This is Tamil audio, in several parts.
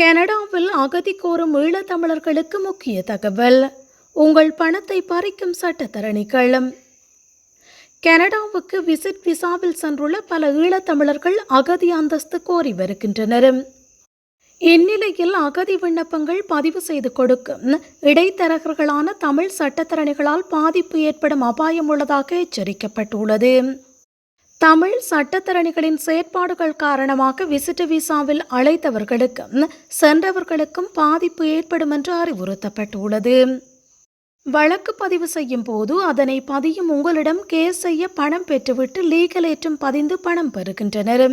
கனடாவில் அகதி கோரும் ஈழத்தமிழர்களுக்கு முக்கிய தகவல். உங்கள் பணத்தை பறிக்கும் சட்டத்தரணிகள். கனடாவுக்கு விசிட் விசாவில் சென்றுள்ள பல ஈழத்தமிழர்கள் அகதி அந்தஸ்து கோரி வருகின்றனர். இந்நிலையில் அகதி விண்ணப்பங்கள் பதிவு செய்து கொடுக்கும் இடைத்தரகர்களான தமிழ் சட்டத்தரணிகளால் பாதிப்பு ஏற்படும் அபாயம் உள்ளதாக எச்சரிக்கப்பட்டுள்ளது. தமிழ் சட்டத்தரணிகளின் செயற்பாடுகள் காரணமாக விசிட்டு விசாவில் அழைத்தவர்களுக்கும் சென்றவர்களுக்கும் பாதிப்பு ஏற்படும் என்று அறிவுறுத்தப்பட்டுள்ளது. வழக்கு பதிவு செய்யும் போது அதனை பதியும் உங்களிடம் கேஸ் செய்ய பணம் பெற்றுவிட்டு லீகல் ஏற்றம் பதிந்து பணம் பெறுகின்றனர்.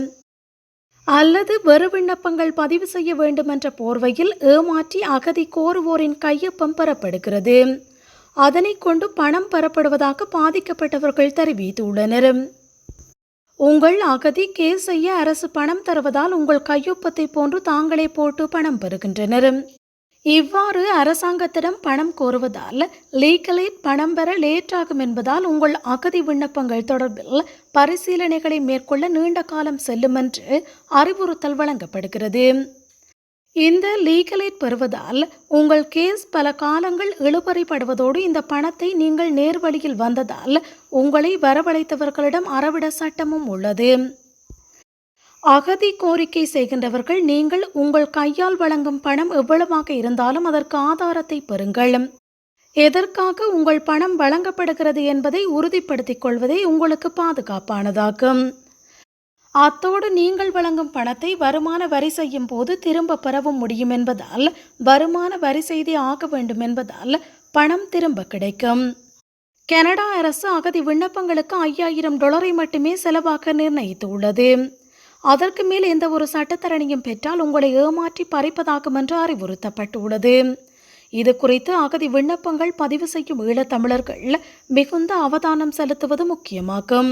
அல்லது வெறு விண்ணப்பங்கள் பதிவு செய்ய வேண்டுமென்ற போர்வையில் ஏமாற்றி அகதி கோருவோரின் கையொப்பம் பெறப்படுகிறது. அதனை கொண்டு பணம் பெறப்படுவதாக பாதிக்கப்பட்டவர்கள் தெரிவித்துள்ளனர். உங்கள் அகதி கேஸ் செய்ய அரசு பணம் தருவதால் உங்கள் கையொப்பத்தை போன்று தாங்களே போட்டு பணம் பெறுகின்றனர். இவ்வாறு அரசாங்கத்திடம் பணம் கோருவதால் லீகலேட் பணம் பெற லேட்டாகும் என்பதால் உங்கள் அகதி விண்ணப்பங்கள் தொடர்பில் பரிசீலனைகளை மேற்கொள்ள நீண்ட காலம் செல்லும் என்று அறிவுறுத்தல் வழங்கப்படுகிறது. இந்த லீகலேட் பெறுவதால் உங்கள் கேஸ் பல காலங்கள் இழுபறிப்படுவதோடு இந்த பணத்தை நீங்கள் நேர்வழியில் வந்ததால் உங்களை வரவழைத்தவர்களிடம் அறவிட சட்டமும் உள்ளது. அகதி கோரிக்கை செய்கின்றவர்கள் நீங்கள் உங்கள் கையால் வழங்கும் பணம் எவ்வளவாக இருந்தாலும் அதற்கு ஆதாரத்தை பெறுங்கள். எதற்காக உங்கள் பணம் வழங்கப்படுகிறது என்பதை உறுதிப்படுத்திக் கொள்வதே உங்களுக்கு பாதுகாப்பானதாகும். அத்தோடு நீங்கள் வழங்கும் பணத்தை வருமான வரி செய்யும் போது திரும்ப பெறவும் முடியும் என்பதால் வருமான வரி செய்தே ஆக வேண்டும் என்பதால் பணம் திரும்ப கிடைக்கும். கனடா அரசு அகதி விண்ணப்பங்களுக்கு ஐயாயிரம் டாலரை மட்டுமே செலவாக்க நிர்ணயித்துள்ளது. அதற்கு மேல் எந்த ஒரு சட்டத்தரணியும் பெற்றால் உங்களை ஏமாற்றி பறிப்பதாகும் என்று அறிவுறுத்தப்பட்டுள்ளது. இது குறித்து அகதி விண்ணப்பங்கள் பதிவு செய்யும் ஈழத்தமிழர்கள் மிகுந்த அவதானம் செலுத்துவது முக்கியமாகும்.